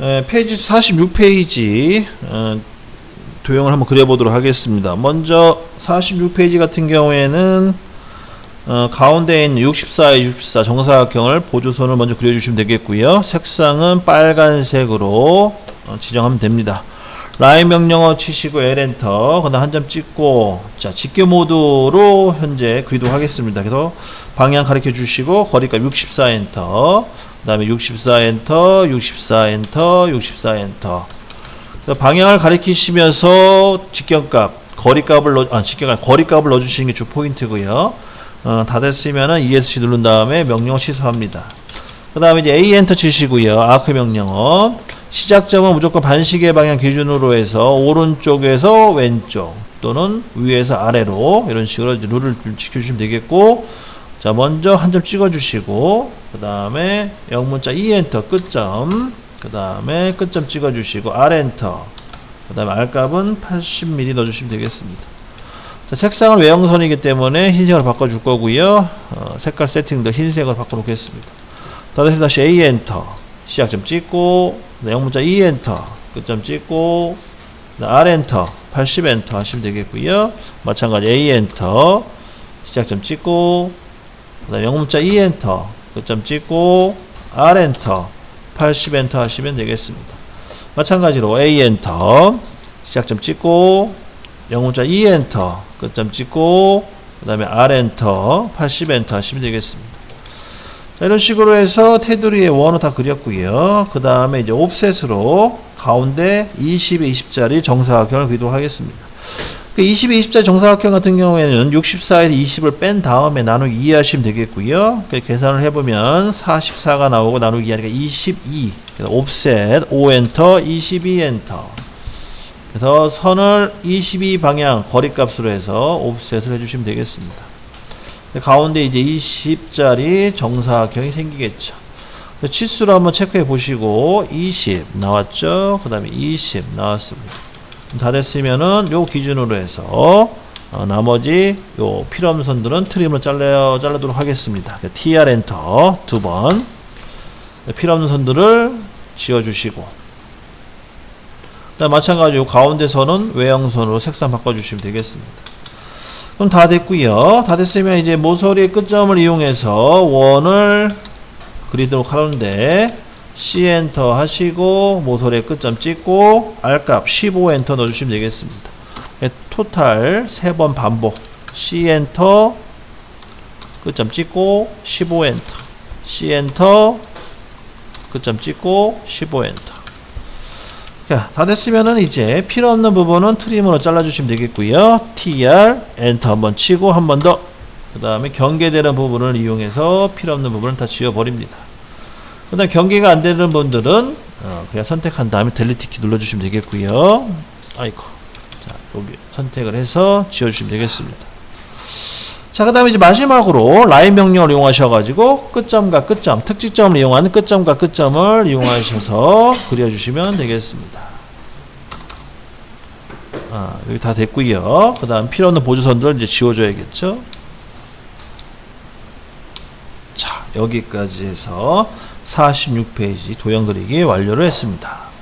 에, 페이지 46페이지 어, 도형을 한번 그려보도록 하겠습니다. 먼저 46페이지 같은 경우에는 어, 가운데 있는 64에 64 정사각형을 보조선을 먼저 그려주시면 되겠고요. 색상은 빨간색으로 어, 지정하면 됩니다. 라인 명령어 치시고 L 엔터 그다음 한 점 찍고 자 직교 모드로 현재 그리도록 하겠습니다. 그래서 방향 가르쳐 주시고 거리값 64 엔터 그 다음에 64 엔터 64 엔터 64 엔터 방향을 가리키시면서 직경값 거리값을 넣, 아 직경값 거리값을 넣어주시는 게 주 포인트고요. 어, 다 됐으면은 ESC 누른 다음에 명령 취소합니다. 그 다음에 이제 A 엔터 치시고요. 아크 명령어. 시작점은 무조건 반시계 방향 기준으로 해서 오른쪽에서 왼쪽 또는 위에서 아래로 이런 식으로 룰을 지켜주시면 되겠고 자 먼저 한 점 찍어주시고 그 다음에 영문자 E 엔터 끝점 그 다음에 끝점 찍어주시고 R 엔터 그 다음에 R 값은 80mm 넣어주시면 되겠습니다. 자, 색상은 외형선이기 때문에 흰색으로 바꿔줄 거고요. 어, 색깔 세팅도 흰색으로 바꿔놓겠습니다. 다시 다시 A 엔터 시작점 찍고 영문자 E 엔터 끝점 찍고 R 엔터 80 엔터 하시면 되겠고요. 마찬가지 A 엔터 시작점 찍고 그 다음 영문자 E 엔터 끝점 찍고 R 엔터 80 엔터 하시면 되겠습니다. 마찬가지로 A 엔터 시작점 찍고 영문자 E 엔터 끝점 찍고 그 다음에 R 엔터 80 엔터 하시면 되겠습니다. 자, 이런 식으로 해서 테두리에 원을 다 그렸고요. 그 다음에 이제 옵셋으로 가운데 20에 20짜리 정사각형을 그리도록 하겠습니다. 그 20에 20짜리 정사각형 같은 경우에는 64에 20을 뺀 다음에 나누기 2 하시면 되겠고요. 그 계산을 해보면 44가 나오고 나누기 2 하니까 22. 그래서 옵셋 5 엔터 22 엔터. 그래서 선을 22 방향 거리값으로 해서 옵셋을 해주시면 되겠습니다. 가운데 이제 20짜리 정사각형이 생기겠죠. 치수로 한번 체크해 보시고 20 나왔죠. 그 다음에 20 나왔습니다. 다 됐으면은 요 기준으로 해서 어, 나머지 요 필요 없는 선들은 트림을 잘라 잘라도록 하겠습니다. TR 엔터 두 번. 필요 없는 선들을 지워 주시고 그다음 마찬가지로 가운데 선은 외형선으로 색상 바꿔 주시면 되겠습니다. 그럼 다 됐고요. 다 됐으면 이제 모서리의 끝점을 이용해서 원을 그리도록 하는데 C 엔터 하시고 모서리의 끝점 찍고 R 값 15 엔터 넣어주시면 되겠습니다. 예, 토탈 3번 반복 C 엔터 끝점 찍고 15 엔터 C 엔터 끝점 찍고 15 엔터 자, 다 됐으면은 이제 필요 없는 부분은 트림으로 잘라주시면 되겠고요. TR 엔터 한번 치고 한 번 더. 그 다음에 경계되는 부분을 이용해서 필요 없는 부분은 다 지워버립니다. 그 다음 경계가 안 되는 분들은 어, 그냥 선택한 다음에 델리트 키 눌러주시면 되겠고요. 아이고. 자, 여기 선택을 해서 지워주시면 되겠습니다. 자, 그 다음에 이제 마지막으로 라인 명령을 이용하셔가지고 끝점과 끝점, 특징점을 이용하는 끝점과 끝점을 이용하셔서 그려주시면 되겠습니다. 아, 여기 다 됐고요. 그 다음 필요 없는 보조선들을 이제 지워줘야겠죠. 자, 여기까지 해서 46페이지 도형 그리기 완료를 했습니다.